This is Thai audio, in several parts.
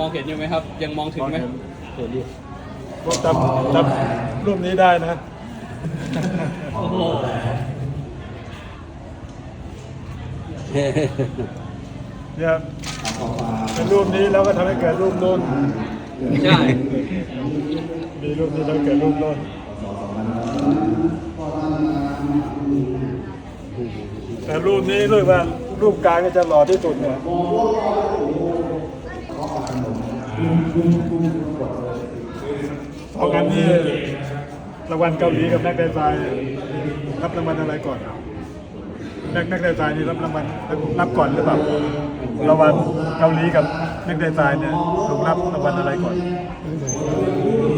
มองเห็นอยู่ไหมครับ ยังมองถึงไหมเห็นอยู่พวกจำจำรูปนี้ได้นะ โอ้โหเนี่ยเป็นรูปนี้แล้วก็ทำให้เกิดรูปนู้นใช่ มีรูปนี้แล้วเกิดรูปนู้นแต่รูปนี้รูปว่ารูปกลางเนี่ยจะหล่อที่สุดเนี่ย สองอันนี้รางวัลเกาหลีกับนักดีไซน์รับรางวัลอะไรก่อน นักนักดีไซน์นี่รับรางวัลรับก่อนหรือเปล่ารางวัลเกาหลีกับนักดีไซน์เนี่ยลุงรับรางวัลอะไรก่อน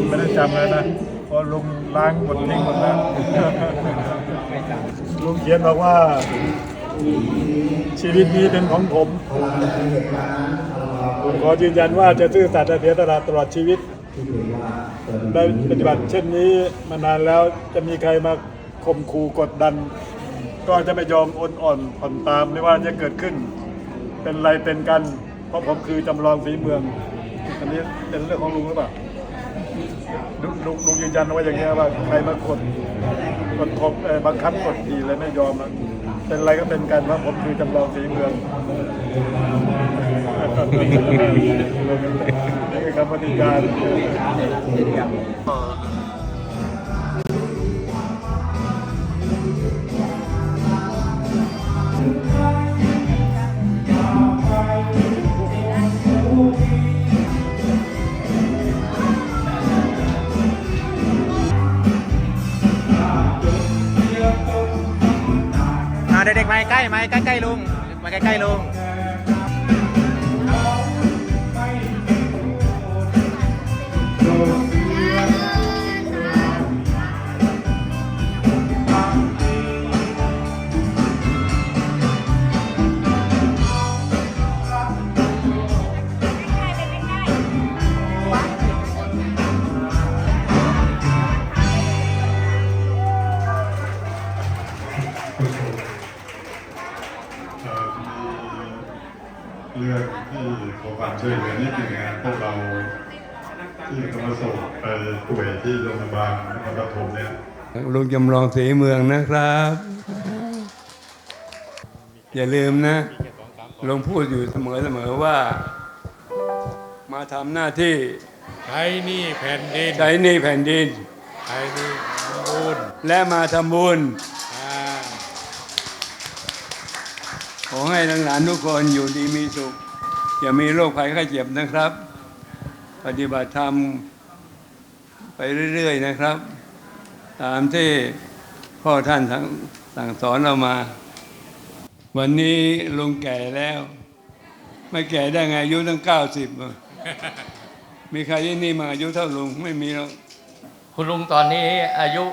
ไม่ได้จำเลยนะพราะลุงล้างหมดทิ้งหมดแล้วลุงเขียนบอกว่าชีวิตนี้เป็นของผม ผมขอยืนยันว่าจะซื่อสัตย์และเสียสละตลอดชีวิตได้ปฏิบัติเช่นนี้มานานแล้วจะมีใครมาข่มขู่กดดัน ก็จะไม่ยอมอ่อนอ่อนผ่อนตามไม่ว่าจะเกิดขึ้น เป็นไรเป็นกัน เพราะผมคือจำลองฝีเมือง อันนี้เป็นเรื่องของลุงหรือเปล่าลุงลุงลุงยืนยันว่าอย่างเงี้ว่าใครมากดกดทบบังคับกดขี่เลยไม่ยอมอะ เป็นไรก็เป็นกันว่าผมคือจำลองฝีเมืองนี่คือคำปฏิญาณ ๆมาใกล้มาใกล้ๆลุงมาใกล้ๆลุง มีเรื่องที่ขอความช่วยเหลือนิดหนึ่งนะพวกเราที่กำลังส่งไปป่วยที่โรงพยาบาลนครปฐมเนี่ยลุงจำลองสีเมืองนะครับ อย่าลืมนะลุงพูดอยู่เสมอเสมอว่า มาทำหน้าที่ใช้หนี่แผ่นดินใช้หนี่แผ่นดินใช้หนี่บุญและมาทำบุญ อ่าขอให้ทั้งหลานทุกคนอยู่ดีมีสุข อย่ามีโรคภัยไข้เจ็บนะครับ ปฏิบัติธรรมไปเรื่อย ๆ นะครับ ตามที่พ่อท่านสั่งสั่งสอนเรามา วันนี้ลุงแก่แล้ว ไม่แก่ได้ไงอายุตั้งเก้าสิบมีใครที่นี่มาอายุเท่าลุงไม่มีหรอกคุณลุงตอนนี้อายุ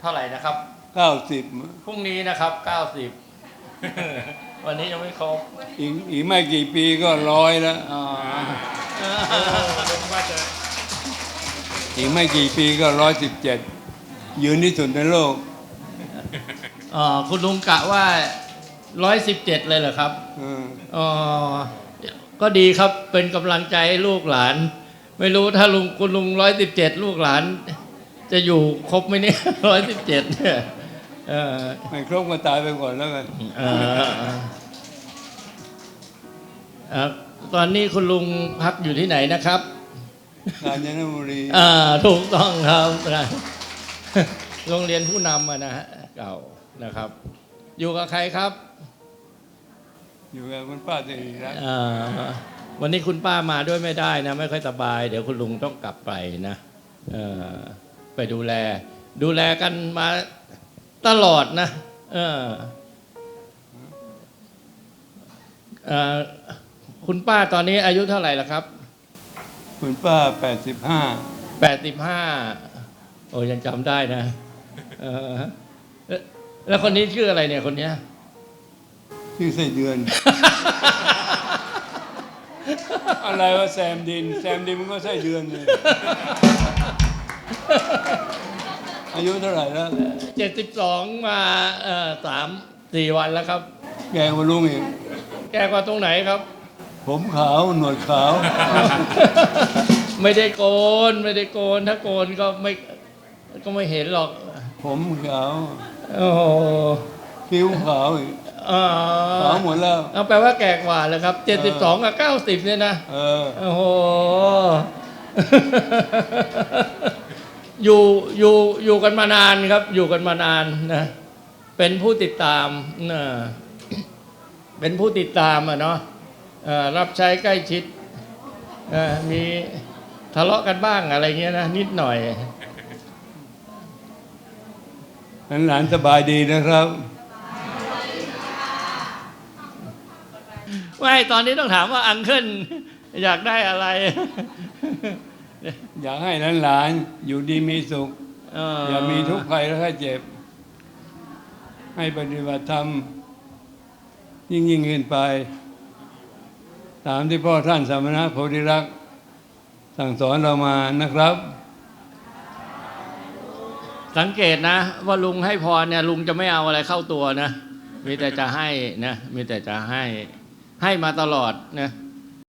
เท่าไหร่นะครับเก้าสิบพรุ่งนี้นะครับ90 วันนี้ยังไม่ครบอีกอีกไม่กี่ปีก็ร้อยแล้วอ๋ออีกไม่กี่ปีก็ร้อยสิบเจ็ดยืนที่สุดในโลกอ๋อคุณลุงกะว่า117เลยเหรอครับเอออ๋อก็ดีครับเป็นกำลังใจให้ลูกหลาน ไม่รู้ถ้าลุงคุณลุง117ลูกหลาน จะอยู่ครบไหมเนี่ย117เนี่ยเออ ไม่ครบก็ตายไปก่อนแล้วกันเอ่อเอ่อตอนนี้คุณลุงพักอยู่ที่ไหนนะครับกาญจนบุรีอ่าถูกต้องครับโรงเรียนผู้นำอะนะฮะเก่านะครับ อยู่กับใครครับ อยู่กับคุณป้าสิริรัตน์อ่าวันนี้คุณป้ามาด้วยไม่ได้นะ ไม่ค่อยสบาย เดี๋ยวคุณลุงต้องกลับไปนะเออไปดูแล ดูแลกันมา ตลอดนะเออเอ่อคุณป้าตอนนี้อายุเท่าไหร่ละครับ คุณป้าแปดสิบห้าแปดสิบห้าโอ้ยังจำได้นะเออเอ๊ะแล้วคนนี้ชื่ออะไรเนี่ยคนเนี้ยชื่อไส้เดือน อะไรวะแซมดิน แซมดินมันก็ไส้เดือนเลย อายุเท่าไหร่แล้วเจ็ดสิบสองมาเอ่อสามสี่วันแล้วครับ แกกว่าลุงอีกแกกว่าตรงไหนครับ ผมขาวหนวดขาว ไม่ได้โกน ไม่ได้โกน ถ้าโกนก็ไม่ก็ไม่เห็นหรอก ผมขาวโอ้โหคิ้วขาวอีกอ่าขาวหมดแล้วเอาแปลว่าแก่กว่าเลยครับ72กับ90เนี่ยนะเออโอ้โห อยู่อยู่อยู่กันมานานครับ อยู่กันมานานนะเป็นผู้ติดตามนะเป็นผู้ติดตามอะเนาะเอ่อรับใช้ใกล้ชิดเอ่อมีทะเลาะกันบ้างอะไรเงี้ยนะนิดหน่อยหลานๆสบายดีนะครับไม่ตอนนี้ต้องถามว่าอังเคิลอยากได้อะไร อยากให้หลานๆอยู่ดีมีสุข เอย่ามีทุกข์ภัยและไข้เจ็บ ให้ปฏิบัติธรรม ยิ่งยิ่งขึ้นไป ตามที่พ่อท่านสามณะโพธิรักษ์สั่งสอนเรามานะครับ สังเกตนะ ว่าลุงให้พรเนี่ยลุงจะไม่เอาอะไรเข้าตัวนะ มีแต่จะให้นะ มีแต่จะให้ ให้มาตลอดนะเ